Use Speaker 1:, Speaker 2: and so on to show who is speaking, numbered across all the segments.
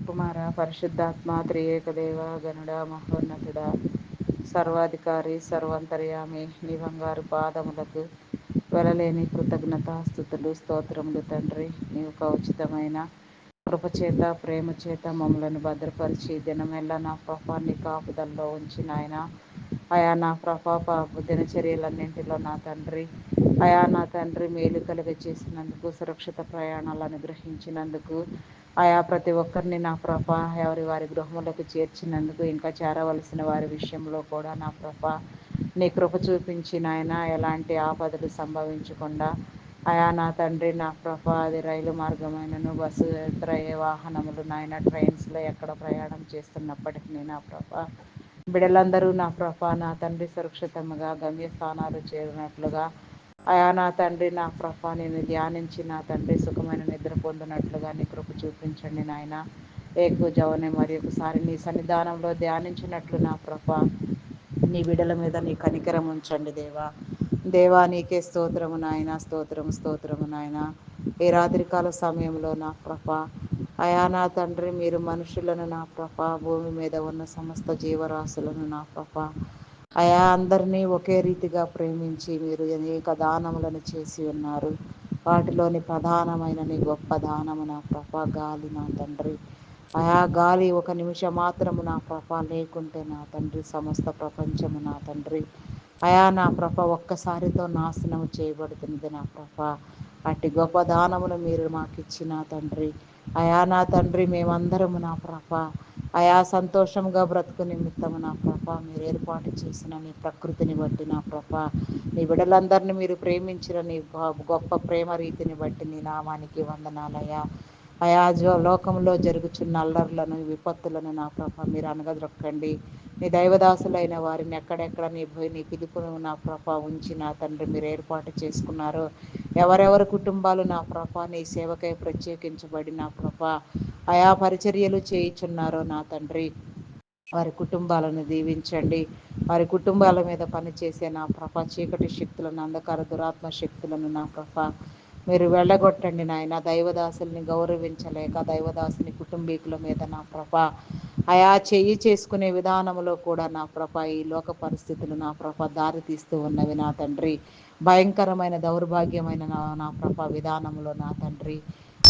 Speaker 1: కుమార పరిశుద్ధాత్మ త్రియేక దేవ గనుడ మహోన్నతుడ సర్వాధికారి సర్వంతర్యామి నీ బంగారు పాదములకు వెలలేని కృతజ్ఞత స్థుతులు స్తోత్రములు తండ్రి నీవు ఉచితమైన కృపచేత ప్రేమచేత మమ్మలను భద్రపరిచి దినమెల్లా నా పాపాన్ని కాపుదల్లో ఉంచి నాయన. అయా నా ప్రభా దినచర్యలన్నింటిలో నా తండ్రి. అయా నా తండ్రి మేలు కలుగ చేసినందుకు సురక్షిత ప్రయాణాలు అనుగ్రహించినందుకు ఆయా ప్రతి ఒక్కరిని నా ప్రభ ఎవరి వారి గృహములకు చేర్చినందుకు ఇంకా చేరవలసిన వారి విషయంలో కూడా నా ప్రభ నీ కృప చూపించి నాయన ఎలాంటి ఆపదలు సంభవించకుండా అయా నా తండ్రి నా ప్రభ అది రైలు మార్గమైనను బస్సు త్రయ వాహనములు నాయన ట్రైన్స్లో ఎక్కడ ప్రయాణం చేస్తున్నప్పటికీ నా ప్రభ? బిడలందరూ నా ప్రభ నా తండ్రి సురక్షితముగా గమ్యస్థానాలు చేరినట్లుగా అయా నా తండ్రి నా ప్రభ నేను ధ్యానించి నా తండ్రి సుఖమైన నిద్ర పొందినట్లుగా నీ కృప చూపించండి నాయన. ఏకుజవని మరి ఒకసారి నీ సన్నిధానంలో ధ్యానించినట్లు నా ప్రభ నీ బిడల మీద నీ కనికరం ఉంచండి దేవా. దేవా నీకే స్తోత్రము నాయన స్తోత్రము స్తోత్రము నాయన. ఈ రాత్రికాల సమయంలో నా ప్రభ అయా నా తండ్రి మీరు మనుషులను నా ప్రభ భూమి మీద ఉన్న సమస్త జీవరాశులను నా ప్రభ. అయా అందరినీ ఒకే రీతిగా ప్రేమించి మీరు అనేక దానములను చేసి ఉన్నారు. వాటిలోని ప్రధానమైన నీ గొప్ప దానము నా ప్రభ గాలి నా తండ్రి. ఆయా గాలి ఒక నిమిషం మాత్రము నా ప్రభ లేకుంటే నా తండ్రి సమస్త ప్రపంచము నా తండ్రి. అయా నా ప్రభ ఒక్కసారితో నాశనం చేయబడుతున్నది నా ప్రభ. అట్టి గొప్ప దానమును మీరు మాకు ఇచ్చిన తండ్రి. అయా నా తండ్రి మేమందరము నా ప్రభ. అయా సంతోషంగా బ్రతుకు నిమిత్తము నా ప్రభ. మీరు ఏర్పాటు చేసిన నీ ప్రకృతిని బట్టి నా ప్రభ. నీ బిడ్డలందరినీ మీరు ప్రేమించిన నీ గొప్ప ప్రేమ రీతిని బట్టి నీ నామానికి వందనాలయ్యా. అయాజో లోకంలో జరుగుచున్న అల్లర్లను విపత్తులను నా ప్రభ మీరు అనగదొక్కండి. నీ దైవదాసులైన వారిని ఎక్కడెక్కడ నీ పోయి నీ పిలుపును నా ప్రభ ఉంచి నా తండ్రి మీరు ఏర్పాటు చేసుకున్నారు ఎవరెవరి కుటుంబాలు నా ప్రభ నీ సేవకై ప్రత్యేకించబడి నా ప్రభ ఆయా పరిచర్యలు చేయుచున్నారో నా తండ్రి. వారి కుటుంబాలను దీవించండి. వారి కుటుంబాల మీద పనిచేసే నా ప్రభ చీకటి శక్తులను అంధకార దురాత్మ శక్తులను నా ప్రభ మీరు వెళ్ళగొట్టండి నాయన. దైవదాసుల్ని గౌరవించలేక దైవదాసుని కుటుంబీకుల మీద నా ప్రభ ఆయా చెయ్యి చేసుకునే విధానంలో కూడా నా ప్రభ ఈ లోక పరిస్థితులు నా ప్రభ దారి తీస్తూ ఉన్నవి నా తండ్రి. భయంకరమైన దౌర్భాగ్యమైన నా నా ప్రభ విధానంలో నా తండ్రి.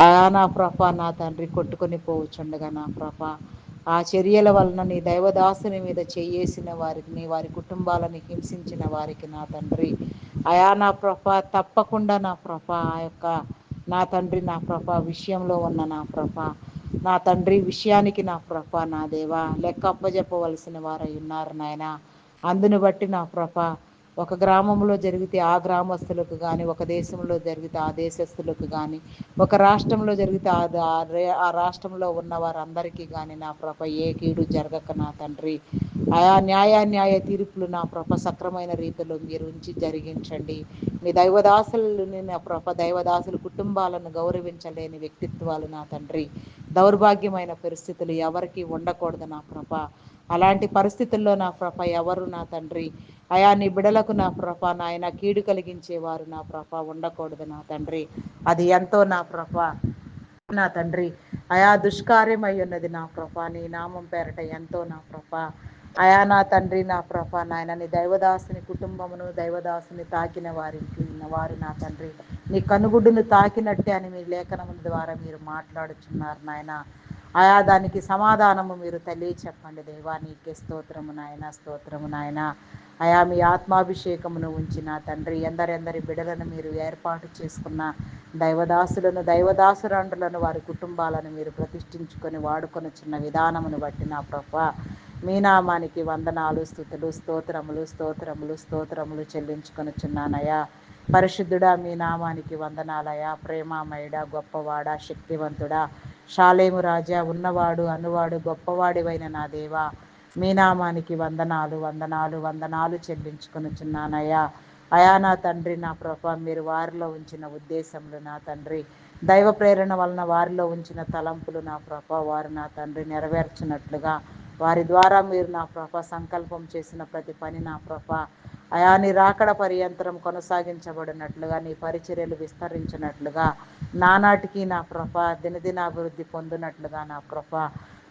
Speaker 1: ఆయా నా ప్రభ నా తండ్రి కొట్టుకొని పోవచ్చుండగా నా ప్రభ. ఆ చర్యల వలన నీ దైవదాసుని మీద చేయేసిన వారిని వారి కుటుంబాలను హింసించిన వారికి నా తండ్రి. అయా నా ప్రభ తప్పకుండా నా ప్రభ ఆ యొక్క నా తండ్రి నా ప్రభ విషయంలో ఉన్న నా ప్రభ నా తండ్రి విషయానికి నా ప్రభ నా దేవా లెక్క అప్పజెప్పవలసిన వారై ఉన్నారు నాయన. అందును బట్టి నా ప్రభ ఒక గ్రామంలో జరిగితే ఆ గ్రామస్తులకు కానీ ఒక దేశంలో జరిగితే ఆ దేశస్తులకు కానీ ఒక రాష్ట్రంలో జరిగితే ఆ ఆ రాష్ట్రంలో ఉన్న వారందరికీ కానీ నా ప్రభ ఏ కీడు జరగక నా తండ్రి. ఆయా న్యాయ న్యాయ తీర్పులు నా ప్రభ సక్రమైన రీతిలో మీరు ఉంచి జరిగించండి. మీ దైవదాసులని నా ప్రభ దైవదాసులు కుటుంబాలను గౌరవించలేని వ్యక్తిత్వాలు నా తండ్రి. దౌర్భాగ్యమైన పరిస్థితులు ఎవరికి ఉండకూడదు నా ప్రభ. అలాంటి పరిస్థితుల్లో నా ప్రభ ఎవరు నా తండ్రి? అయా నీ బిడలకు నా ప్రభ నాయన కీడు కలిగించేవారు నా ప్రభ ఉండకూడదు నా తండ్రి. అది ఎంతో నా ప్రభ నా తండ్రి. అయా దుష్కార్యమై ఉన్నది నా ప్రభ నీ నామం పేరట ఎంతో నా ప్రభ. అయా నా తండ్రి నా ప్రభ నాయన నీ దైవదాసుని కుటుంబమును దైవదాసుని తాకిన వారికి వారు నా తండ్రి. నీ కనుగుడ్డును తాకినట్టే అని మీ లేఖనముల ద్వారా మీరు మాట్లాడుచున్నారు నాయన. ఆయా దానికి సమాధానము మీరు తెలియ చెప్పండి దేవా. నీకే స్తోత్రము నాయన స్తోత్రము నాయన. అయా మీ ఆత్మాభిషేకమును ఉంచిన తండ్రి ఎందరెందరి బిడలను మీరు ఏర్పాటు చేసుకున్న దైవదాసులను దైవదాసురాండ్రులను వారి కుటుంబాలను మీరు ప్రతిష్ఠించుకొని వాడుకొని చిన్న విధానమును బట్టి నా ప్రభ మీ నామానికి వందనాలు స్థుతులు స్తోత్రములు స్తోత్రములు స్తోత్రములు చెల్లించుకొని చిన్నానయా పరిశుద్ధుడా మీ నామానికి వందనాలయ ప్రేమామయుడ గొప్పవాడ శక్తివంతుడా షాలేము రాజా ఉన్నవాడు అనువాడు గొప్పవాడివైన నా దేవా. మీ నామానికి వందనాలు వందనాలు వందనాలు చెల్లించుకొనుచున్నానయ్యా అయా నా తండ్రి నా ప్రభ మీరు వారిలో ఉంచిన ఉద్దేశములు నా తండ్రి. దైవ ప్రేరణ వలన వారిలో ఉంచిన తలంపులు నా ప్రభ వారు నా తండ్రి నెరవేర్చినట్లుగా. వారి ద్వారా మీరు నా ప్రభ సంకల్పం చేసిన ప్రతి పని నా ప్రభ. అయా నీ రాకడ పర్యంతరం కొనసాగించబడినట్లుగా నీ పరిచర్యలు విస్తరించినట్లుగా నానాటికి నా ప్రభ దినదినాభివృద్ధి పొందినట్లుగా నా ప్రభ.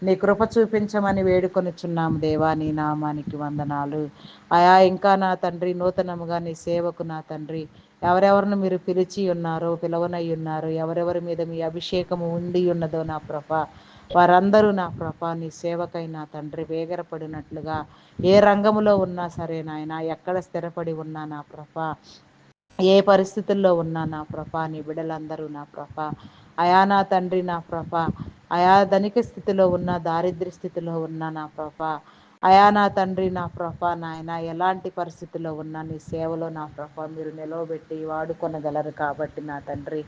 Speaker 1: నీ కృప చూపించమని వేడుకొనుచున్నాము దేవా నీ నామానికి వందనాలు. అయా ఇంకా నా తండ్రి నూతనముగా నీ సేవకు నా తండ్రి. ఎవరెవరిని మీరు పిలిచి ఉన్నారో పిలవనై ఉన్నారు ఎవరెవరి మీద మీ అభిషేకము ఉండి ఉన్నదో నా ప్రభ. వారందరూ నా ప్రభ నీ సేవకై నా తండ్రి వేగరపడినట్లుగా ఏ రంగములో ఉన్నా సరే నాయన ఎక్కడ స్థిరపడి ఉన్నా నా ప్రభ. ఏ పరిస్థితుల్లో ఉన్నా నా ప్రభ నీ బిడలందరూ నా ప్రభ. అయా నా తండ్రి నా ప్రభ. అయా ధనిక స్థితిలో ఉన్న దారిద్ర్య స్థితిలో ఉన్న నా ప్రభా. అయా నా తండ్రి నా ప్రభా నాయన ఎలాంటి పరిస్థితిలో ఉన్నా నీ సేవలో నా ప్రభా మీరు నిలవబెట్టి వాడుకొనగలరు కాబట్టి నా తండ్రి.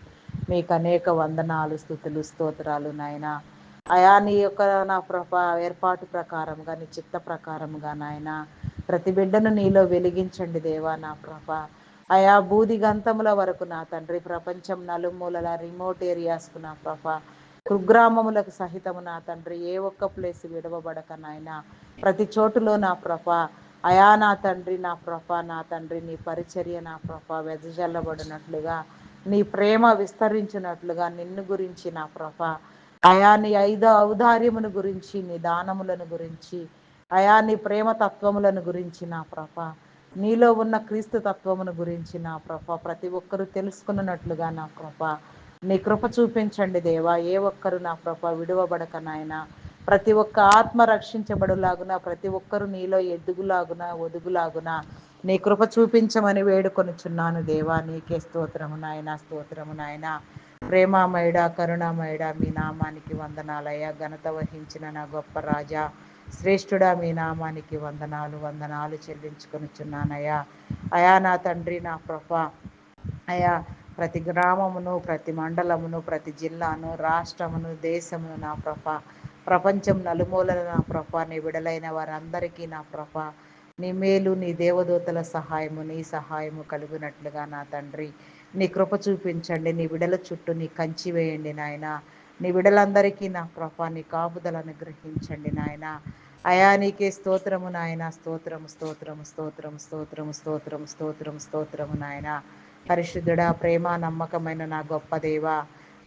Speaker 1: మీకు అనేక వందనాలు స్థుతులు స్తోత్రాలు నాయన. అయా నీ యొక్క నా ప్రభా ఏర్పాటు ప్రకారంగా నీ చిత్త ప్రకారంగా నాయన. ప్రతి బిడ్డను నీలో వెలిగించండి దేవా నా ప్రభ. అయా బూది గంతముల వరకు నా తండ్రి. ప్రపంచం నలుమూలల రిమోట్ ఏరియాస్కు నా ప్రభా. కుగ్రామములకు సహితము నా తండ్రి. ఏ ఒక్క ప్లేస్ విడవబడక నాయన. ప్రతి చోటులో నా ప్రభ. అయా నా తండ్రి నా ప్రభ నా తండ్రి నీ పరిచర్య నా ప్రభ వెదజల్లబడినట్లుగా నీ ప్రేమ విస్తరించినట్లుగా నిన్ను గురించి నా ప్రభ. అయా నీ ఐదు ఔదార్యమును గురించి నీ దానములను గురించి అయా నీ ప్రేమ తత్వములను గురించి నా ప్రభ. నీలో ఉన్న క్రీస్తు తత్వమును గురించి నా ప్రభ. ప్రతి ఒక్కరూ తెలుసుకున్నట్లుగా నా ప్రభ. నీ కృప చూపించండి దేవా. ఏ ఒక్కరు నా ప్రభ విడువబడక నాయన. ప్రతి ఒక్క ఆత్మ రక్షించబడులాగున ప్రతి ఒక్కరు నీలో ఎదుగులాగున ఒదుగులాగున నీ కృప చూపించమని వేడుకొనుచున్నాను దేవా. నీకే స్తోత్రము నాయన స్తోత్రము నాయన. ప్రేమామయుడ కరుణామయుడ మీ నామానికి వందనాలయ ఘనత వహించిన నా గొప్ప రాజా శ్రేష్ఠుడా మీ నామానికి వందనాలు వందనాలు చెల్లించుకొనుచున్నానయ్యా. అయా నా తండ్రి నా ప్రభ అయా ప్రతి గ్రామమును ప్రతి మండలమును ప్రతి జిల్లాను రాష్ట్రమును దేశమును నా ప్రభ. ప్రపంచం నలుమూలల నా ప్రభ. నీ విడలైన వారందరికీ నా ప్రభ. నీ మేలు నీ దేవదూతల సహాయము నీ సహాయము కలుగునట్లుగా నా తండ్రి. నీ కృప చూపించండి నీ విడల చుట్టూ నీ కంచి వేయండి నాయన. నీ విడలందరికీ నా ప్రభ నీ కాపుదలను గ్రహించండి నాయన. అయా నీకే స్తోత్రము నాయన. స్తోత్రము స్తోత్రము స్తోత్రము స్తోత్రము స్తోత్రము స్తోత్రము స్తోత్రము నాయన. పరిశుద్ధుడా ప్రేమ నమ్మకమైన నా గొప్ప దేవ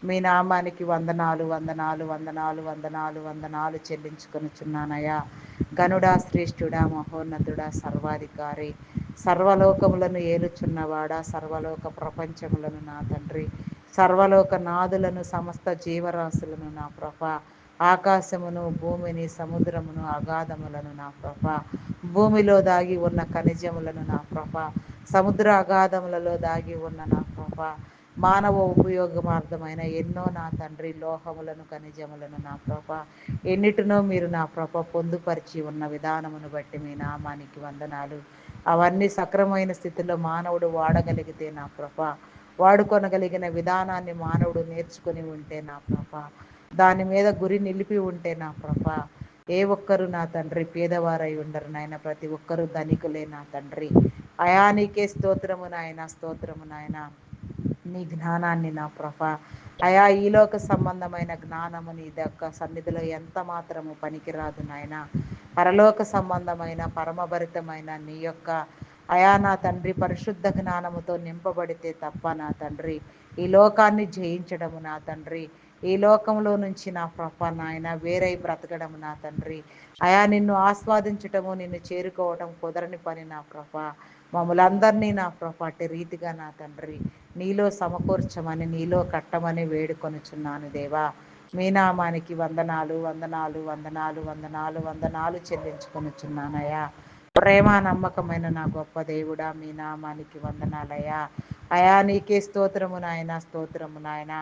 Speaker 1: మీ నామానికి వందనాలు వందనాలు వందనాలు వందనాలు వందనాలు చెల్లించుకొనుచున్నానయ్యా. గనుడా శ్రేష్ఠుడా మహోన్నతుడా సర్వాధికారి సర్వలోకములను ఏలుచున్నవాడా సర్వలోక ప్రపంచములను నా తండ్రి సర్వలోక నాదులను సమస్త జీవరాశులను నా ప్రభ ఆకాశమును భూమిని సముద్రమును అగాధములను నా ప్రభ భూమిలో దాగి ఉన్న ఖనిజములను నా ప్రభ సముద్ర అగాధములలో దాగి ఉన్న నా కృప మానవ ఉపయోగమార్థమైన ఎన్నో నా తండ్రి లోహములను ఖనిజములను నా ప్రభ ఎన్నిటినో మీరు నా ప్రభ పొందుపరిచి ఉన్న విధానమును బట్టి మీ నామానికి వందనాలు. అవన్నీ సక్రమైన స్థితిలో మానవుడు వాడగలిగితే నా ప్రభ వాడుకొనగలిగిన విధానాన్ని మానవుడు నేర్చుకుని ఉంటే నా ప్రభ దాని మీద గురి నిలిపి ఉంటే నా ప్రభ ఏ ఒక్కరు నా తండ్రి పేదవారై ఉండరు నాయన ప్రతి ఒక్కరూ ధనికులే నా తండ్రి. అయానికే స్తోత్రము నాయన స్తోత్రము నాయన. నీ జ్ఞానాన్ని నా ప్రభ. అయా ఈలోక సంబంధమైన జ్ఞానము నీ దక్క సన్నిధిలో ఎంత మాత్రము పనికిరాదు నాయన. పరలోక సంబంధమైన పరమభరితమైన నీ యొక్క అయా నా తండ్రి పరిశుద్ధ జ్ఞానముతో నింపబడితే తప్ప నా తండ్రి ఈ లోకాన్ని జయించడము నా తండ్రి ఈ లోకంలో నుంచి నా ప్రభ నాయన వేరై బ్రతకడము నా తండ్రి. అయా నిన్ను ఆస్వాదించటము నిన్ను చేరుకోవటం కుదరని పని నా ప్రభ. మమ్మలందరినీ నా ప్రపాటి రీతిగా నా తండ్రి నీలో సమకూర్చమని నీలో కట్టమని వేడుకొనుచున్నాను దేవా. మీ నామానికి వందనాలు వందనాలు వందనాలు వందనాలు వందనాలు చెల్లించుకొనుచున్నానయ్యా. ప్రేమ నమ్మకమైన నా గొప్ప దేవుడా మీ నామానికి వందనాలయ్యా. అయా నీకే స్తోత్రము నాయన స్తోత్రము నాయన.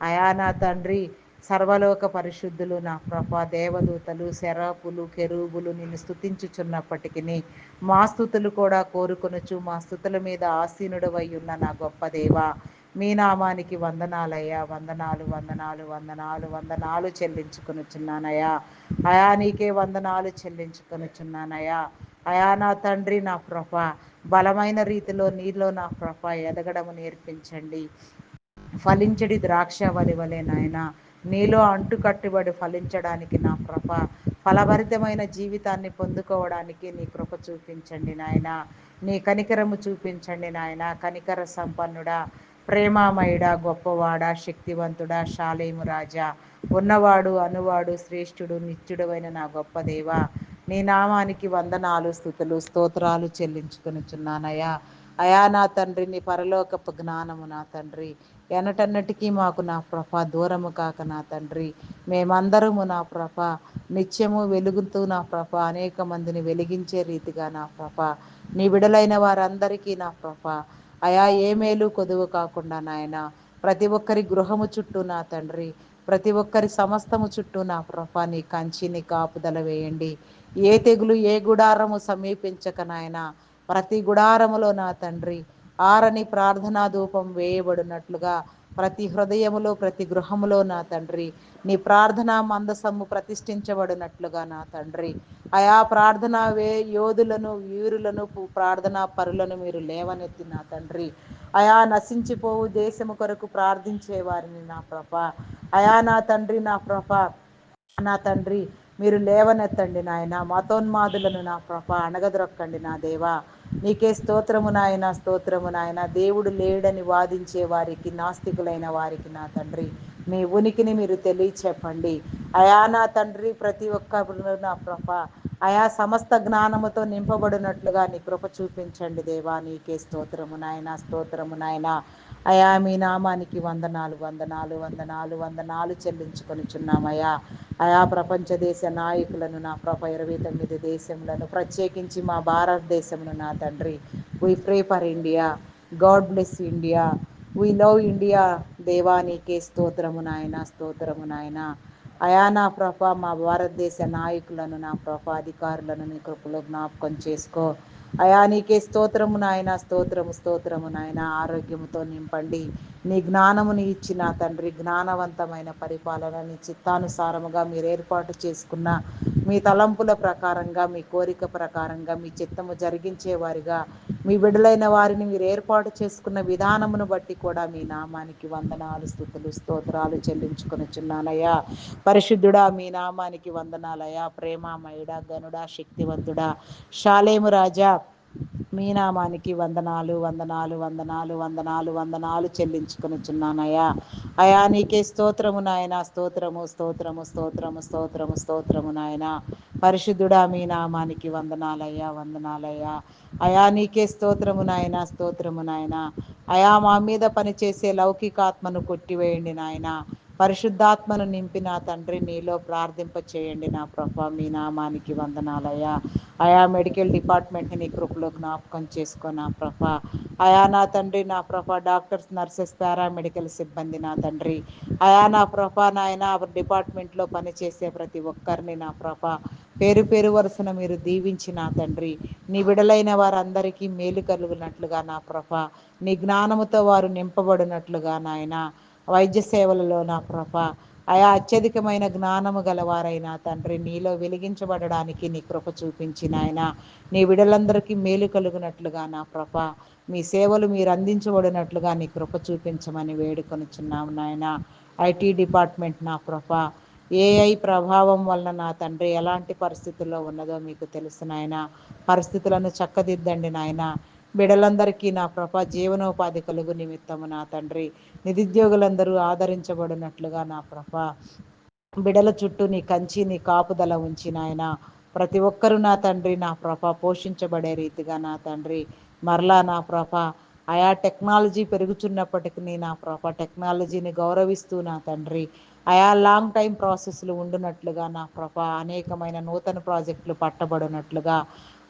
Speaker 1: అయా నా తండ్రి సర్వలోక పరిశుద్ధులు నా ప్రభ దేవదూతలు శరాపులు కెరూబులు నిన్ను స్థుతించుచున్నప్పటికీ మా స్థుతులు కూడా కోరుకొనుచు మా స్థుతుల మీద ఆసీనుడవై ఉన్న నా గొప్ప దేవ మీ నామానికి వందనాలయ్యా. వందనాలు వందనాలు వందనాలు వందనాలు చెల్లించుకొనుచున్నానయ్యా. అయా నీకే వందనాలు చెల్లించుకొనుచున్నానయ్యా. అయా నా తండ్రి నా ప్రభ బలమైన రీతిలో నీలో నా ప్రభ ఎదగడము నేర్పించండి. ఫలించడి ద్రాక్షవలి వలె నాయనా. నీలో అంటుకట్టుబడి ఫలించడానికి నా ప్రభ ఫలభరితమైన జీవితాన్ని పొందుకోవడానికి నీ కృప చూపించండి నాయన. నీ కనికరము చూపించండి నాయన. కనికర సంపన్నుడా ప్రేమామయుడా గొప్పవాడ శక్తివంతుడా శాలేము రాజా. ఉన్నవాడు అనువాడు శ్రేష్ఠుడు నిత్యుడువైన నా గొప్ప దేవ. నీ నామానికి వందనాలు స్థుతులు స్తోత్రాలు చెల్లించుకొనుచున్నానయ్యా. అయా నా తండ్రి నీ పరలోకపు జ్ఞానము నా తండ్రి. ఎనటన్నటికీ మాకు నా ప్రభ దూరము కాక నా తండ్రి. మేమందరము నా ప్రభ నిత్యము వెలుగుతూ నా ప్రభ అనేక మందిని వెలిగించే రీతిగా నా ప్రభ నీ విడలైన వారందరికీ నా ప్రభ. అయా ఏ మేలు కొదువు కాకుండా నాయన ప్రతి ఒక్కరి గృహము చుట్టూ నా తండ్రి ప్రతి ఒక్కరి సమస్తము చుట్టూ నా ప్రభ నీ కంచిని కాపుదల వేయండి. ఏ తెగులు ఏ గుడారము సమీపించక నాయన ప్రతి గుడారములో నా తండ్రి ఆరని ప్రార్థనా ధూపం వేయబడినట్లుగా ప్రతి హృదయములో ప్రతి గృహములో నా తండ్రి నీ ప్రార్థన మందసము ప్రతిష్ఠించబడినట్లుగా నా తండ్రి. ఆయా ప్రార్థన వే యోధులను వీరులను ప్రార్థనా పరులను మీరు లేవనెత్తి నా తండ్రి. అయా నశించిపోవు దేశము కొరకు ప్రార్థించే వారిని నా ప్రభ. అయా నా తండ్రి నా ప్రభ నా తండ్రి మీరు లేవనెత్తండి నాయన. మతోన్మాదులను నా ప్రభ అణగదొరక్కండి నా దేవా. నీకే స్తోత్రము నాయన స్తోత్రము నాయన. దేవుడు లేడని వాదించే వారికి నాస్తికులైన వారికి నా తండ్రి మీ ఉనికిని మీరు తెలియచెప్పండి. అయా నా తండ్రి ప్రతి ఒక్కరు నా ప్రభ. ఆయా సమస్త జ్ఞానముతో నింపబడినట్లుగా నీ కృప చూపించండి దేవా. నీకే స్తోత్రము నాయన స్తోత్రము నాయన. అయా మీ నామానికి వందనాలు వందనాలు వందనాలు వందనాలు చెల్లించుకొనిచున్నామయ్యా ఆయా ప్రపంచ దేశ నాయకులను నా ప్రభ ఇరవై తొమ్మిది దేశములను ప్రత్యేకించి మా భారతదేశమును నా తండ్రి. We pray for India God bless India we love India దేవానీకే స్తోత్రము నాయన స్తోత్రము నాయన. అయా నా ప్రభ మా భారతదేశ నాయకులను నా ప్రభ అధికారులను నీ కృపలో జ్ఞాపకం చేసుకో. అయా నీకే స్తోత్రము నాయన స్తోత్రము స్తోత్రము నాయన. ఆరోగ్యముతో నింపండి. నీ జ్ఞానముని ఇచ్చిన తండ్రి జ్ఞానవంతమైన పరిపాలన నీ చిత్తానుసారముగా మీరు ఏర్పాటు చేసుకున్న మీ తలంపుల ప్రకారంగా మీ కోరిక ప్రకారంగా మీ చిత్తము జరిగించే వారిగా మీ బిడ్డలైన వారిని మీరు ఏర్పాటు చేసుకున్న విధానమును బట్టి కూడా మీ నామానికి వందనాలు స్థుతులు స్తోత్రాలు చెల్లించుకొనిచున్నానయ్యా. పరిశుద్ధుడా మీ నామానికి వందనాలయ్యా. ప్రేమామయుడా గనుడా శక్తివంతుడా షాలేము రాజా. మీ నామానికి వందనాలు వందనాలు వందనాలు వందనాలు వందనాలు చెల్లించుకొనిచున్నానయ్యా. అయా నీకే స్తోత్రము నాయన. స్తోత్రము స్తోత్రము స్తోత్రము స్తోత్రము స్తోత్రము నాయన. పరిశుద్ధుడా మీ నామానికి వందనాలయ్యా వందనాలయ్యా. అయా నీకే స్తోత్రము నాయన స్తోత్రము నాయన. అయా మా మీద పనిచేసే లౌకికాత్మను కొట్టివేయండి నాయన. పరిశుద్ధాత్మను నింపిన తండ్రి నీలో ప్రార్థింప చేయండి నా ప్రభ మీ నామానికి వందనాలయ్యా ఆయా మెడికల్ డిపార్ట్మెంట్ని నీ కృపలో జ్ఞాపకం చేసుకో నా ప్రభ. అయా నా తండ్రి నా ప్రభా డాక్టర్స్ నర్సెస్ పారామెడికల్ సిబ్బంది నా తండ్రి. అయా నా ప్రభా నాయన డిపార్ట్మెంట్లో పనిచేసే ప్రతి ఒక్కరిని నా ప్రభా. పేరు పేరు వరుసన మీరు దీవించి నా తండ్రి. నీ విడలైన వారందరికీ మేలు కలుగునట్లుగా నా ప్రభ. నీ జ్ఞానముతో వారు నింపబడినట్లుగా నాయన. వైద్య సేవలలో నా ప్రభ ఆయా అత్యధికమైన జ్ఞానము గలవారైన తండ్రి నీలో వెలిగించబడడానికి నీ కృప చూపించి ఆయన నీ విడలందరికీ మేలు కలుగునట్లుగా నా ప్రభ మీ సేవలు మీరు అందించబడినట్లుగా నీ కృప చూపించమని వేడుకొనుచున్నాము నాయన. ఐటీ డిపార్ట్మెంట్ నా ప్రభ ఏఐ ప్రభావం వలన నా తండ్రి ఎలాంటి పరిస్థితుల్లో ఉన్నదో మీకు తెలుసు నాయన. పరిస్థితులను చక్కదిద్దండి నాయన. బిడలందరికీ నా ప్రభ జీవనోపాధి కలుగు నిమిత్తము నా తండ్రి. నిరుద్యోగులందరూ ఆదరించబడినట్లుగా నా ప్రభ బిడల చుట్టూ నీ కంచి నీ కాపుదల ఉంచి నాయన. ప్రతి ఒక్కరూ నా తండ్రి నా ప్రభ పోషించబడే రీతిగా నా తండ్రి. మరలా నా ప్రభ ఆయా టెక్నాలజీ పెరుగుచున్నప్పటికీ నా ప్రభ టెక్నాలజీని గౌరవిస్తూ నా తండ్రి. ఆయా లాంగ్ టైం ప్రాసెస్లు ఉండునట్లుగా నా ప్రభ అనేకమైన నూతన ప్రాజెక్టులు పట్టబడినట్లుగా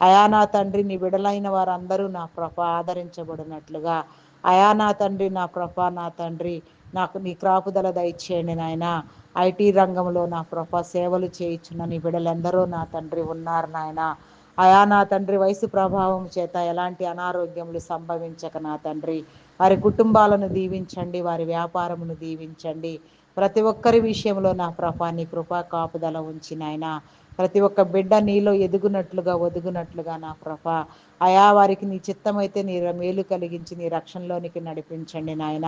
Speaker 1: అయా నా తండ్రి నీ విడలైన వారందరూ నా ప్రభ ఆదరించబడినట్లుగా. అయా నా తండ్రి నా ప్రభ నా తండ్రి నాకు నీ క్రాపుదల దయచేయండి నాయన. ఐటీ రంగంలో నా ప్రభ సేవలు చేయించున్న నీ బిడలందరూ నా తండ్రి ఉన్నారు నాయన. అయా నా తండ్రి వయసు ప్రభావం చేత ఎలాంటి అనారోగ్యములు సంభవించక నా తండ్రి. వారి కుటుంబాలను దీవించండి వారి వ్యాపారమును దీవించండి. ప్రతి ఒక్కరి విషయంలో నా ప్రభా నీ కృపా కాపుదల ఉంచి నాయన. ప్రతి ఒక్క బిడ్డ నీలో ఎదుగునట్లుగా ఒదుగునట్లుగా నా ప్రభ. అయా వారికి నీ చిత్తమైతే నీ మేలు కలిగించి నీ రక్షణలోనికి నడిపించండి నాయన.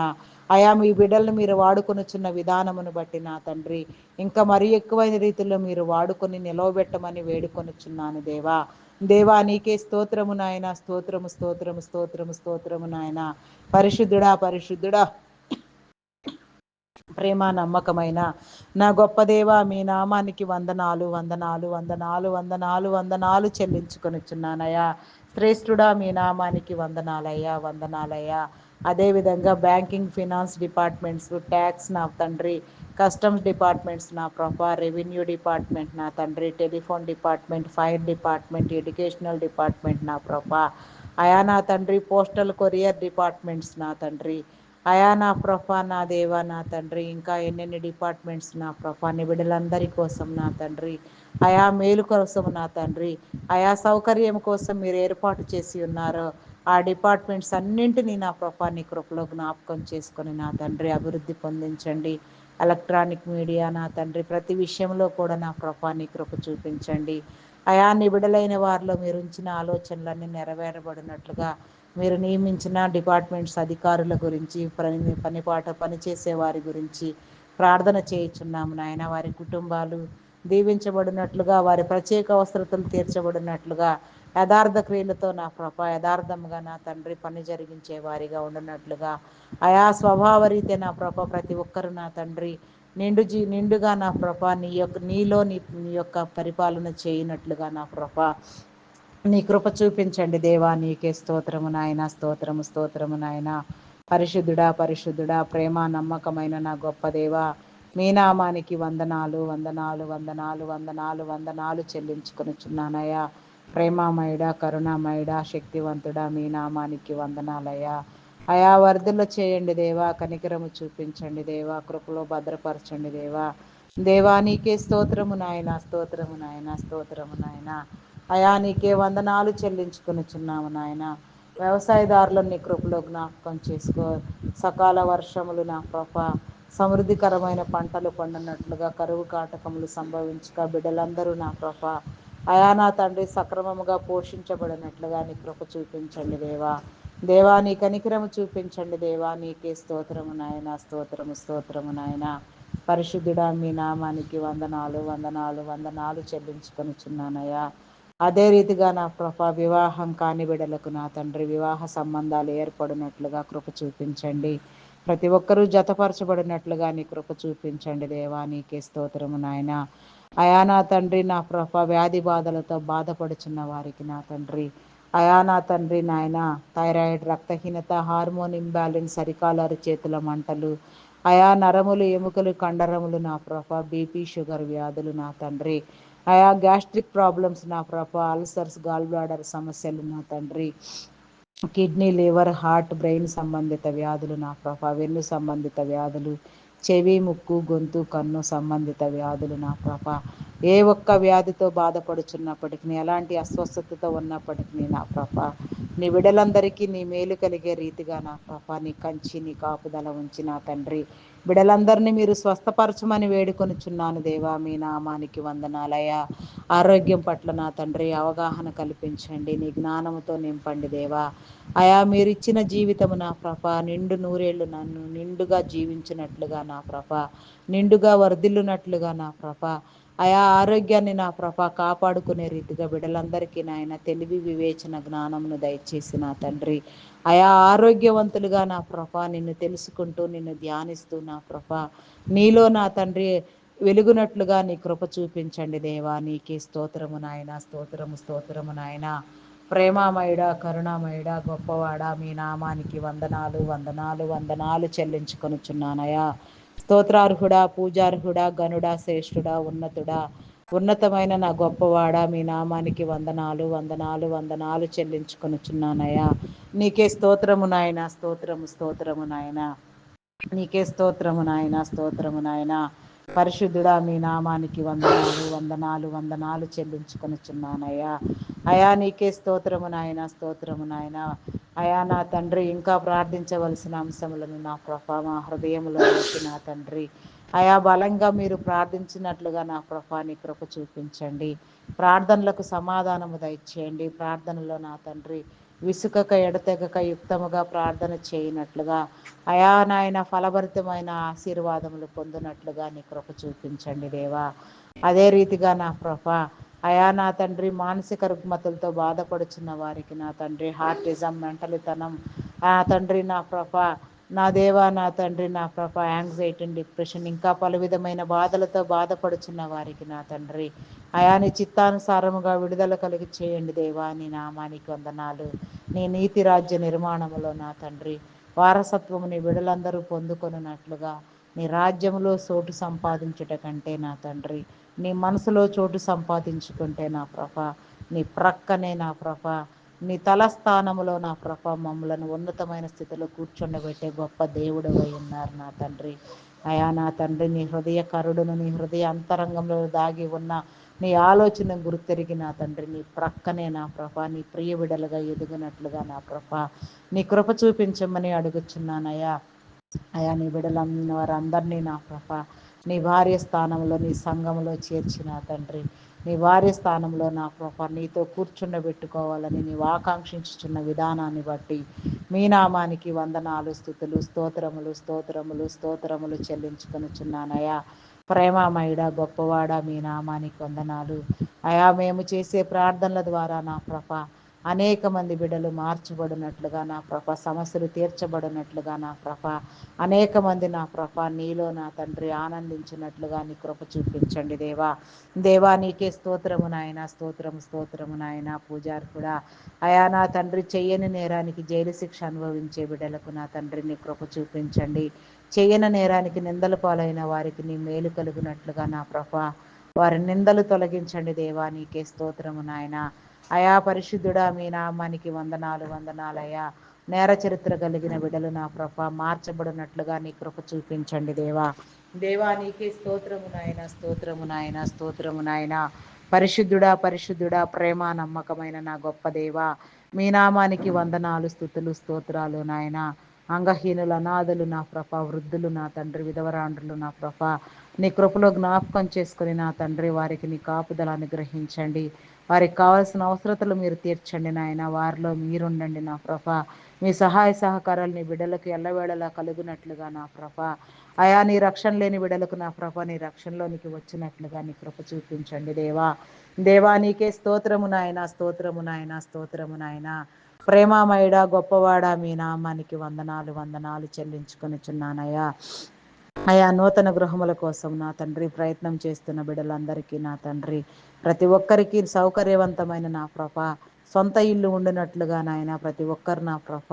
Speaker 1: అయా మీ బిడ్డలను మీరు వాడుకొనుచున్న విధానమును బట్టి నా తండ్రి. ఇంకా మరీ ఎక్కువైన రీతిలో మీరు వాడుకొని నిలవబెట్టమని వేడుకొనుచున్నాను దేవా. దేవా నీకే స్తోత్రము నాయన. స్తోత్రము స్తోత్రము స్తోత్రము స్తోత్రము నాయన. పరిశుద్ధుడా పరిశుద్ధుడా. ప్రేమ నమ్మకమైన నా గొప్ప దేవ మీ నామానికి వందనాలు వందనాలు వందనాలు వందనాలు వందనాలు చెల్లించుకొనిచున్నానయ్యా. శ్రేష్ఠుడా మీ నామానికి వందనాలయ్యా వందనాలయ్యా. అదేవిధంగా బ్యాంకింగ్ ఫినాన్స్ డిపార్ట్మెంట్స్ ట్యాక్స్ నా తండ్రి కస్టమ్స్ డిపార్ట్మెంట్స్ నా ప్రభా రెవెన్యూ డిపార్ట్మెంట్ నా తండ్రి telephone department fire department educational department నా ప్రభా. అయా నా తండ్రి పోస్టల్ కొరియర్ డిపార్ట్మెంట్స్ నా తండ్రి. అయా నా ప్రభా నా దేవా నా తండ్రి ఇంకా ఎన్నెన్ని డిపార్ట్మెంట్స్ నా ప్రభా నీ బిడ్డలందరి కోసం నా తండ్రి. అయా మేలు కోసం నా తండ్రి. ఆయా సౌకర్యం కోసం మీరు ఏర్పాటు చేసి ఉన్నారో. ఆ డిపార్ట్మెంట్స్ అన్నింటినీ నా ప్రభాన్ని కృపలో జ్ఞాపకం చేసుకొని నా తండ్రి అభివృద్ధి పొందించండి. ఎలక్ట్రానిక్ మీడియా నా తండ్రి ప్రతి విషయంలో కూడా నా కృపాన్ని కృప చూపించండి. అయా నిబిడలైన వారిలో మీరు ఉంచిన ఆలోచనలన్నీ నెరవేరబడినట్లుగా మీరు నియమించిన డిపార్ట్మెంట్స్ అధికారుల గురించి పని పనిపాట పనిచేసే వారి గురించి ప్రార్థన చేయుచున్నాము నాయన. వారి కుటుంబాలు దీవించబడినట్లుగా వారి ప్రత్యేక అవసరతలు తీర్చబడినట్లుగా యథార్థ క్రియలతో నా ప్రప యథార్థంగా నా తండ్రి పని జరిగించే వారిగా ఉండనట్లుగా. ఆయా స్వభావ రీతే నా ప్రభ ప్రతి ఒక్కరు నా తండ్రి నిండు జీ నిండుగా నా ప్రభ నీ యొక్క నీలో నీ నీ యొక్క పరిపాలన చేయనట్లుగా నా ప్రభ నీ కృప చూపించండి దేవా నీకే స్తోత్రము నాయన స్తోత్రము స్తోత్రము నాయన. పరిశుద్ధుడా పరిశుద్ధుడా ప్రేమ నమ్మకమైన నా గొప్ప దేవ మీనామానికి వందనాలు వందనాలు వందనాలు వందనాలు వందనాలు చెల్లించుకొనిచున్నానయ్యా. ప్రేమామయుడ కరుణామయుడ శక్తివంతుడా మీ నామానికి వందనాలయ్యా. అయా వర్ధలు చేయండి దేవా కనికరము చూపించండి దేవా కృపలో భద్రపరచండి దేవా. దేవా నీకే స్తోత్రము నాయన స్తోత్రము నాయన స్తోత్రము నాయన. అయానికే వందనాలు చెల్లించుకొనిచున్నాము నాయన. వ్యవసాయదారులను నీ కృపలో జ్ఞాపకం చేసుకో. సకాల వర్షములు నా కృప సమృద్ధికరమైన పంటలు పండినట్లుగా కరువు కాటకములు సంభవించక బిడ్డలందరూ నా కృప అయా నా తండ్రి సక్రమముగా పోషించబడినట్లుగా నీ కృప చూపించండి దేవా. దేవా నీ కనికరము చూపించండి దేవా. నీకే స్తోత్రము నాయన. స్తోత్రము స్తోత్రము నాయన. పరిశుద్ధుడా మీ నామానికి వందనాలు వందనాలు వందనాలు చెల్లించుకొనిచున్నానయ్యా అదే రీతిగా నా ప్రభా వివాహం కాని బిడలకు నా తండ్రి వివాహ సంబంధాలు ఏర్పడినట్లుగా కృప చూపించండి. ప్రతి ఒక్కరూ జతపరచబడినట్లుగా నీ కృప చూపించండి దేవా నీకే స్తోత్రము నాయన. అయా నా తండ్రి నా ప్రభ వ్యాధి బాధలతో బాధపడుచున్న వారికి నా తండ్రి. అయా నా తండ్రి నాయన థైరాయిడ్ రక్తహీనత హార్మోన్ ఇంబ్యాలెన్స్ సరికాలరు చేతుల మంటలు. అయా నరములు ఎముకలు కండరములు నా ప్రభ బీపీ షుగర్ వ్యాధులు నా తండ్రి. ఆయా గ్యాస్ట్రిక్ ప్రాబ్లమ్స్ నా ప్రభా అల్సర్స్ గాల్ బ్లాడర్ సమస్యలు నా తండ్రి. కిడ్నీ లివర్ హార్ట్ బ్రెయిన్ సంబంధిత వ్యాధులు నా ప్రభా వెన్ను సంబంధిత వ్యాధులు చెవి ముక్కు గొంతు కన్ను సంబంధిత వ్యాధులు నా ప్రభా. ఏ ఒక్క వ్యాధితో బాధపడుచున్నప్పటికీ ఎలాంటి అస్వస్థతతో ఉన్నప్పటికీ నా ప్రభా నీ విడలందరికీ నీ మేలు కలిగే రీతిగా నా ప్రభా నీ కంచి నీ కాపుదల ఉంచి నా తండ్రి. బిడలందరినీ మీరు స్వస్థపరచమని వేడుకొనిచున్నాను దేవా మీ నామానికి వందనాలయ ఆరోగ్యం పట్ల నా తండ్రి అవగాహన కల్పించండి నీ జ్ఞానముతో నింపండి దేవా. అయా మీరిచ్చిన జీవితము నా ప్రభ. నిండు నూరేళ్ళు నన్ను నిండుగా జీవించినట్లుగా నా ప్రభ. నిండుగా వర్ధిల్లునట్లుగా నా ప్రభ. ఆయా ఆరోగ్యాన్ని నా ప్రభా కాపాడుకునే రీతిగా బిడలందరికీ నాయన తెలివి వివేచన జ్ఞానమును దయచేసి నా తండ్రి. ఆయా ఆరోగ్యవంతులుగా నా ప్రభా నిన్ను తెలుసుకుంటూ నిన్ను ధ్యానిస్తూ నా ప్రభా నీలో నా తండ్రి వెలుగునట్లుగా నీ కృప చూపించండి దేవా. నీకే స్తోత్రము నాయన స్తోత్రము స్తోత్రము నాయన. ప్రేమామయుడా కరుణామయుడా గొప్పవాడ మీ నామానికి వందనాలు వందనాలు వందనాలు చెల్లించుకొనుచున్నానయా. స్తోత్రార్హుడా పూజార్హుడా గనుడా శ్రేష్ఠుడా ఉన్నతుడా. ఉన్నతమైన నా గొప్పవాడ మీ నామానికి వందనాలు వందనాలు వందనాలు చెల్లించుకొనుచున్నానయ్యా. నీకే స్తోత్రము నాయన స్తోత్రము స్తోత్రము నాయన. నీకే స్తోత్రము నాయన స్తోత్రము నాయనా. పరిశుద్ధుడా మీ నామానికి వందనాలు వందనాలు వందనాలు చెల్లించుకొనుచున్నానయ్యా. అయా నీకే స్తోత్రము నాయన స్తోత్రము నాయన. అయా నా తండ్రి ఇంకా ప్రార్థించవలసిన అంశములను నా ప్రభా మా హృదయంలో నా తండ్రి. అయా బలంగా మీరు ప్రార్థించినట్లుగా నా ప్రభా నీ కృప చూపించండి. ప్రార్థనలకు సమాధానము దయచేయండి. ప్రార్థనలో నా తండ్రి విసుకక ఎడతెగక యుక్తముగా ప్రార్థన చేయనట్లుగా అయా నాయన ఫలభరితమైన ఆశీర్వాదములు పొందినట్లుగా నీ కృప చూపించండి దేవా. అదే రీతిగా నా ప్రభ అయా నా తండ్రి మానసిక రుగ్మతులతో బాధపడుచున్న వారికి నా తండ్రి హార్టిజం మెంటలితనం ఆ తండ్రి నా ప్రభ నా దేవా నా తండ్రి నా ప్రభ యాంగ్జైటీ డిప్రెషన్ ఇంకా పలు విధమైన బాధలతో బాధపడుచున్న వారికి నా తండ్రి అయాని చిత్తానుసారముగా విడుదల కలిగి చేయండి దేవా నీ నామానికి వందనాలు. నీ నీతి రాజ్య నిర్మాణములో నా తండ్రి వారసత్వముని విడులందరూ పొందుకొనున్నట్లుగా నీ రాజ్యములో చోటు సంపాదించుట కంటే నా తండ్రి నీ మనసులో చోటు సంపాదించుకుంటే నా ప్రభ నీ ప్రక్కనే నా ప్రభ నీ తలస్థానములో నా ప్రభ మమ్మలను ఉన్నతమైన స్థితిలో కూర్చుండబెట్టే గొప్ప దేవుడు ఉన్నారు నా తండ్రి. అయా నా తండ్రి నీ హృదయ కరుడును నీ హృదయ అంతరంగంలో దాగి ఉన్న నీ ఆలోచన గుర్తెరిగి నా తండ్రి నీ ప్రక్కనే నా ప్రభ నీ ప్రియ విడలుగా ఎదుగునట్లుగా నా ప్రభ నీ కృప చూపించమని అడుగుచున్నానయ్యా. అయా నీ బిడలన్న వారందరినీ నా ప్రభ నీ భార్య స్థానంలో నీ సంఘంలో చేర్చిన తండ్రి. నీ భార్య స్థానంలో నా ప్రభ నీతో కూర్చుండబెట్టుకోవాలని నీవు ఆకాంక్షించుచున్న విధానాన్ని బట్టి మీ నామానికి వందనాలు స్థుతులు స్తోత్రములు స్తోత్రములు స్తోత్రములు చెల్లించుకొనుచున్నానయా ప్రేమమయుడ గొప్పవాడ మీ నామానికి వందనాలు అయా మేము చేసే ప్రార్థనల ద్వారా నా ప్రభ అనేక మంది బిడ్డలు మార్చబడినట్లుగా నా ప్రభ సమస్యలు తీర్చబడినట్లుగా నా ప్రభ అనేక మంది నా ప్రభ నీలో నా తండ్రి ఆనందించినట్లుగా నీ కృప చూపించండి దేవా. దేవా నీకే స్తోత్రము నాయన స్తోత్రము స్తోత్రము నాయన పూజారు కూడా. అయా నా తండ్రి చెయ్యని నేరానికి జైలు శిక్ష అనుభవించే బిడ్డలకు నా తండ్రిని కృప చూపించండి. చేయన నేరానికి నిందలు పాలైన వారికి నీ మేలు కలుగునట్లుగా నా ప్రభా. వారి నిందలు తొలగించండి దేవా నీకే స్తోత్రము నాయన. అయా పరిశుద్ధుడా మీ నామానికి వందనాలు వందనాలయా నేర చరిత్ర కలిగిన బిడలు నా ప్రభ మార్చబడినట్లుగా నీ కృప చూపించండి దేవా. దేవా నీకే స్తోత్రము నాయన స్తోత్రము నాయన స్తోత్రము నాయన. పరిశుద్ధుడా పరిశుద్ధుడా ప్రేమ నమ్మకమైన నా గొప్ప దేవ. మీ నామానికి వందనాలు స్థుతులు స్తోత్రాలు నాయన. అంగహీనులు అనాథులు నా ప్రభ వృద్ధులు నా తండ్రి విధవరాండ్రులు నా ప్రభ. నీ కృపలో జ్ఞాపకం చేసుకుని నా తండ్రి వారికి నీ కాపుదల అనుగ్రహించండి. వారికి కావాల్సిన అవసరతలు మీరు తీర్చండి నాయన. వారిలో మీరుండండి నా ప్రభ. మీ సహాయ సహకారాలు నీ బిడ్డలకు ఎల్లవేళలా కలుగునట్లుగా నా ప్రభ. అయా నీ రక్షణ లేని బిడ్డలకు నా ప్రభ నీ రక్షణలోనికి వచ్చినట్లుగా నీ కృప చూపించండి దేవా. దేవానికే స్తోత్రము నాయన స్తోత్రము నాయన స్తోత్రము నాయన. ప్రేమామయుడ గొప్పవాడ మీ నామానికి వందనాలు వందనాలు చెల్లించుకొనిచున్నానయ్యా. అయా నూతన గృహముల కోసం నా తండ్రి ప్రయత్నం చేస్తున్న బిడ్డలందరికీ నా తండ్రి ప్రతి ఒక్కరికి సౌకర్యవంతమైన నా ప్రభ. సొంత ఇల్లు ఉండినట్లుగా నాయన ప్రతి ఒక్కరు నా ప్రభ.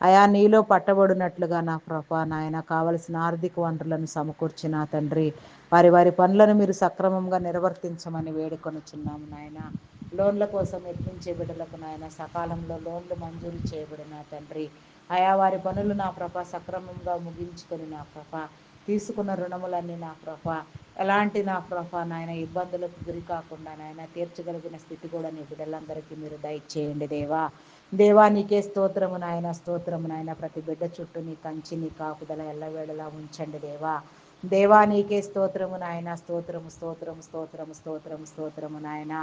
Speaker 1: అయా నీలో పట్టబడినట్లుగా నా ప్రభా నాయన కావలసిన ఆర్థిక వనరులను సమకూర్చిన తండ్రి. వారి వారి పనులను మీరు సక్రమంగా నిర్వర్తించమని వేడుకొనుచున్నాము నాయన. లోన్ల కోసం ఎత్తించే బిడ్డలకు నాయన సకాలంలో లోన్లు మంజూరు చేయబడిన తండ్రి. ఆయా వారి పనులు నా ప్రభ సక్రమంగా ముగించుకొని నా ప్రభ తీసుకున్న రుణములన్నీ నా ప్రభ. ఎలాంటి నా ప్రభ నాయన ఇబ్బందులకు గురి కాకుండా నాయన తీర్చగలిగిన స్థితి కూడా నీ బిడ్డలందరికీ మీరు దయచేయండి దేవా. దేవా నీకే స్తోత్రము నాయన స్తోత్రము నాయన. ప్రతి బిడ్డ చుట్టూ నీ కంచి నీ కాపుదల ఎల్లవేళలా ఉంచండి దేవా. దేవా నీకే స్తోత్రము నాయన స్తోత్రము స్తోత్రము స్తోత్రము స్తోత్రము స్తోత్రము నాయన.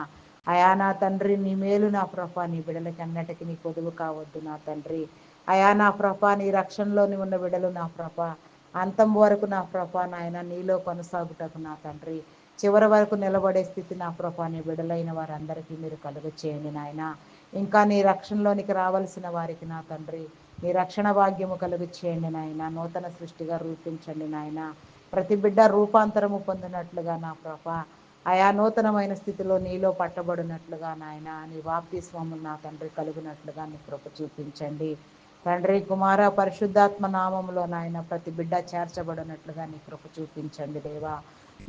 Speaker 1: అయా నా తండ్రి నీ మేలు నా ప్రభా నీ బిడలకి అన్నటికి నీ పొదువు కావద్దు నా తండ్రి. అయా నా ప్రభా నీ రక్షణలోని ఉన్న బిడలు నా ప్రభా. అంతం వరకు నా ప్రభా నాయన నీలో కొనసాగుటకు నా తండ్రి. చివరి వరకు నిలబడే స్థితి నా ప్రభా నీ బిడలైన వారందరికీ మీరు కలుగ చేయండి నాయన. ఇంకా నీ రక్షణలోనికి రావలసిన వారికి నా తండ్రి నీ రక్షణ భాగ్యము కలుగు చేయండి నాయన. నూతన సృష్టిగా రూపించండి నాయన. ప్రతి బిడ్డ రూపాంతరము పొందినట్లుగా నా ప్రభ. ఆయా నూతనమైన స్థితిలో నీలో పట్టబడినట్లుగా నాయన. నీ వాప్తిస్వాములు నా తండ్రి కలుగునట్లుగా నీ కృప చూపించండి. తండ్రి కుమార పరిశుద్ధాత్మ నామంలో నాయన ప్రతి బిడ్డ చేర్చబడినట్లుగా నీ కృప చూపించండి దేవా.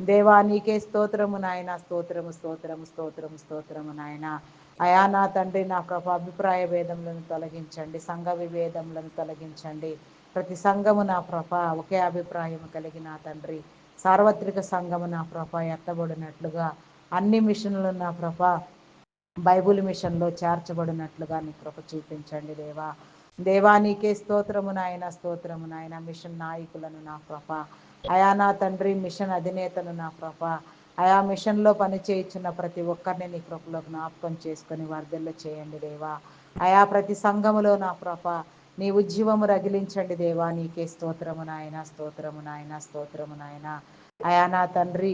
Speaker 1: దేవా నీకే స్తోత్రము నాయన. స్తోత్రము స్తోత్రము స్తోత్రము స్తోత్రము నాయన. అయా నా తండ్రి నా అభిప్రాయ భేదములను తొలగించండి సంఘ విభేదములను తొలగించండి. ప్రతి సంఘము నా ప్రభ ఒకే అభిప్రాయం కలిగి నా తండ్రి. సార్వత్రిక సంఘము నా ప్రభ ఎత్తబడినట్లుగా. అన్ని మిషన్లు నా ప్రభ బైబుల్ మిషన్లో చేర్చబడినట్లుగా నీ కృప చూపించండి దేవా. దేవా నీకే స్తోత్రము నాయన స్తోత్రము నాయన. మిషన్ నాయకులను నా ప్రభ. అయా నా తండ్రి మిషన్ అధినేతను నా ప్రభ. ఆయా మిషన్లో పని ప్రతి ఒక్కరిని నీ కృపలో జ్ఞాపకం చేసుకొని వర్ధల్లో చేయండి దేవా. ఆయా ప్రతి సంఘములో నా ప్రభ నీ ఉజ్జీవము రగిలించండి దేవా. నీకే స్తోత్రము నాయన స్తోత్రము నాయన స్తోత్రము నాయన. అయా నా తండ్రి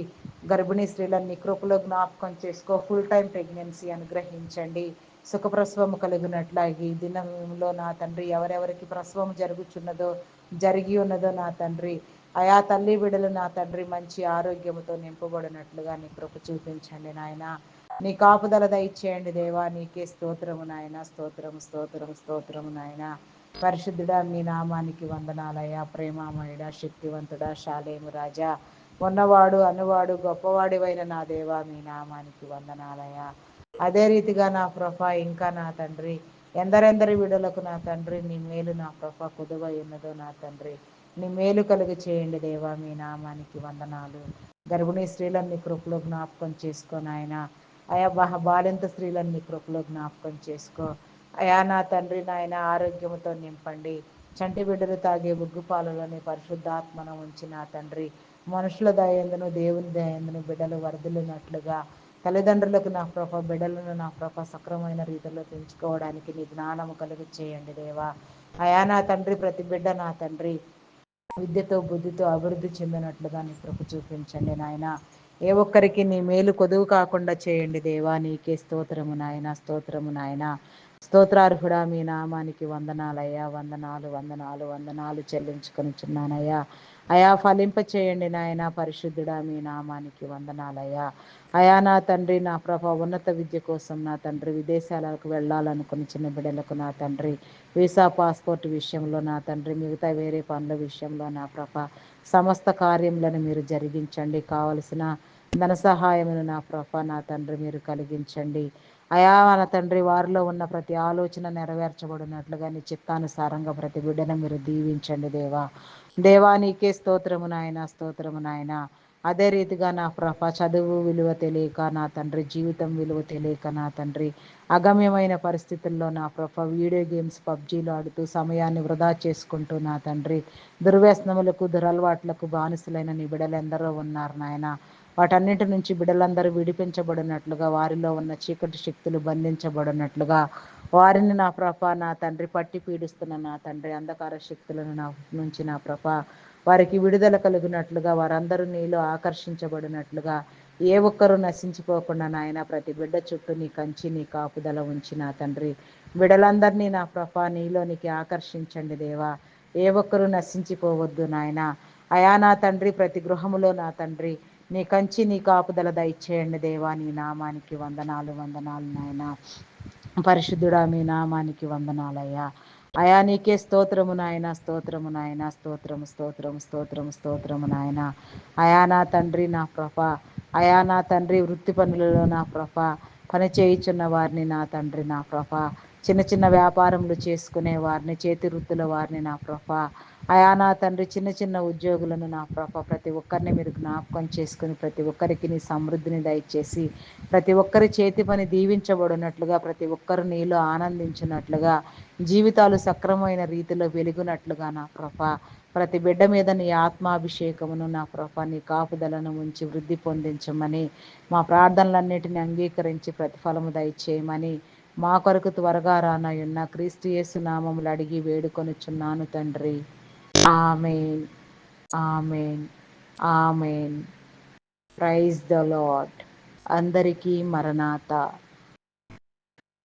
Speaker 1: గర్భిణీ స్త్రీలను నీ కృపలో జ్ఞాపకం చేసుకో. ఫుల్ టైం ప్రెగ్నెన్సీ అనుగ్రహించండి సుఖప్రసవము కలిగినట్లయి. ఈ దినంలో నా తండ్రి ఎవరెవరికి ప్రసవం జరుగుచున్నదో జరిగి ఉన్నదో నా తండ్రి అయా తల్లి బిడలు నా తండ్రి మంచి ఆరోగ్యముతో నింపబడినట్లుగా నీ కృప చూపించండి నాయన. నీ కాపుదల దయచేయండి దేవా. నీకే స్తోత్రము నాయన. స్తోత్రము స్తోత్రము స్తోత్రము నాయన. పరిశుద్ధుడా మీ నామానికి వందనాలయ ప్రేమామయుడ శక్తివంతుడ శాలేము రాజా. ఉన్నవాడు అనువాడు గొప్పవాడివైన నా దేవా మీ నామానికి వందనాలయ అదే రీతిగా నా ప్రభ ఇంకా నా తండ్రి. ఎందరెందరి విడులకు నా తండ్రి నీ మేలు నా ప్రభ కుదువై ఉన్నదో నా తండ్రి. నీ మేలు కలుగు చేయండి దేవా మీ నామానికి వందనాలు. గర్భిణీ స్త్రీలన్నీ కృపలో జ్ఞాపకం చేసుకొని ఆయన అయా బహ బాలింత స్త్రీలన్నీ కృపలో జ్ఞాపకం చేసుకో. అయా నా తండ్రి నాయన ఆరోగ్యముతో నింపండి. చంటి బిడ్డలు తాగే బుగ్గుపాలలోని పరిశుద్ధాత్మను ఉంచి నా తండ్రి. మనుషుల దయందును దేవుని దయందును బిడ్డలు వర్ధిల్లినట్లుగా తల్లిదండ్రులకు నా ప్రభ బిడ్డలను నా ప్రభ సక్రమైన రీతిలో పెంచుకోవడానికి నీ జ్ఞానము కలుగు చేయండి దేవా. అయా నా తండ్రి ప్రతి బిడ్డ నా తండ్రి. విద్యతో బుద్ధితో అభివృద్ధి చెందినట్లుగా నీ కృప చూపించండి నాయన. ఏ ఒక్కరికి నీ మేలు కొదువు కాకుండా చేయండి దేవా. నీకే స్తోత్రము నాయన స్తోత్రము నాయన. స్తోత్రార్హుడా మీ నామానికి వందనాలయ్యా. వందనాలు వందనాలు వందనాలు చెల్లించుకొనిచున్నానయ్యా. అయా ఫలింప చేయండి నాయన పరిశుద్ధుడా మీ నామానికి వందనాలయ్యా. అయా నా తండ్రి నా ప్రభ ఉన్నత విద్య కోసం నా తండ్రి విదేశాలకు వెళ్ళాలనుకుని చిన్న బిడ్డలకు నా తండ్రి వీసా పాస్పోర్ట్ విషయంలో నా తండ్రి మిగతా వేరే పనుల విషయంలో నా ప్రభ సమస్త కార్యములను మీరు జరిగించండి. కావలసిన ధన సహాయమును నా ప్రభ నా తండ్రి మీరు కలిగించండి. అయా నా తండ్రి వారిలో ఉన్న ప్రతి ఆలోచన నెరవేర్చబడినట్లుగా నీ చిత్తానుసారంగా ప్రతి బిడ్డను మీరు దీవించండి దేవా. దేవానీకే స్తోత్రము నాయన స్తోత్రము నాయన. అదే రీతిగా నా ప్రభ చదువు విలువ తెలియక నా తండ్రి జీవితం విలువ తెలియక నా తండ్రి అగమ్యమైన పరిస్థితుల్లో నా ప్రభ వీడియో గేమ్స్ పబ్జీలు ఆడుతూ సమయాన్ని వృధా చేసుకుంటూ నా తండ్రి దుర్వ్యసనములకు దురలవాట్లకు బానిసలైన నీ బిడలు ఉన్నారు నాయన. వాటన్నిటి నుంచి బిడలందరూ విడిపించబడినట్లుగా వారిలో ఉన్న చీకటి శక్తులు బంధించబడినట్లుగా వారిని నా ప్రభ నా తండ్రి పట్టి పీడిస్తున్న నా తండ్రి అంధకార శక్తులను నా నుంచి నా ప్రభ వారికి విడుదల కలిగినట్లుగా వారందరూ నీలో ఆకర్షించబడినట్లుగా ఏ ఒక్కరూ నశించిపోకుండా నాయన ప్రతి బిడ్డ చుట్టూ నీ కంచి నీ కాపుదల ఉంచి నా తండ్రి. బిడలందరినీ నా ప్రభ నీలోనికి ఆకర్షించండి దేవా. ఏ ఒక్కరూ నశించిపోవద్దు నాయన. అయా నా తండ్రి ప్రతి గృహములో నా తండ్రి నీ కంచి నీ కాపుదల దయచేయండి దేవా నీ నామానికి వందనాలు వందనాలు నాయన. పరిశుద్ధుడా మీ నామానికి వందనాలయ్యా. అయా నీకే స్తోత్రము నాయన స్తోత్రము నాయన స్తోత్రము స్తోత్రము స్తోత్రము స్తోత్రము నాయన. అయా నా తండ్రి నా ప్రభ. అయా నా తండ్రి వృత్తి పనులలో నా ప్రభ. పని చేయుచున్న వారిని నా తండ్రి నా ప్రభ. చిన్న చిన్న వ్యాపారములు చేసుకునే వారిని చేతి వృత్తుల వారిని నా ప్రభా. అయా నా తండ్రి చిన్న చిన్న ఉద్యోగులను నా ప్రభ. ప్రతి ఒక్కరిని మీరు జ్ఞాపకం చేసుకుని ప్రతి ఒక్కరికి నీ సమృద్ధిని దయచేసి ప్రతి ఒక్కరి చేతి పని దీవించబడినట్లుగా ప్రతి ఒక్కరు నీలో ఆనందించినట్లుగా జీవితాలు సక్రమైన రీతిలో వెలుగునట్లుగా నా ప్రభ. ప్రతి బిడ్డ మీద నీ ఆత్మాభిషేకమును నా ప్రభ నీ కాపుదలను ఉంచి వృద్ధి పొందించమని మా ప్రార్థనలన్నిటిని అంగీకరించి ప్రతిఫలము దయచేయమని మా కొరకు త్వరగా రానయున్న క్రీస్తు యేసు నామములు అడిగి వేడుకొనుచున్నాను తండ్రి. Amen. Amen. Amen. Praise the Lord అందరికీ మరణాత.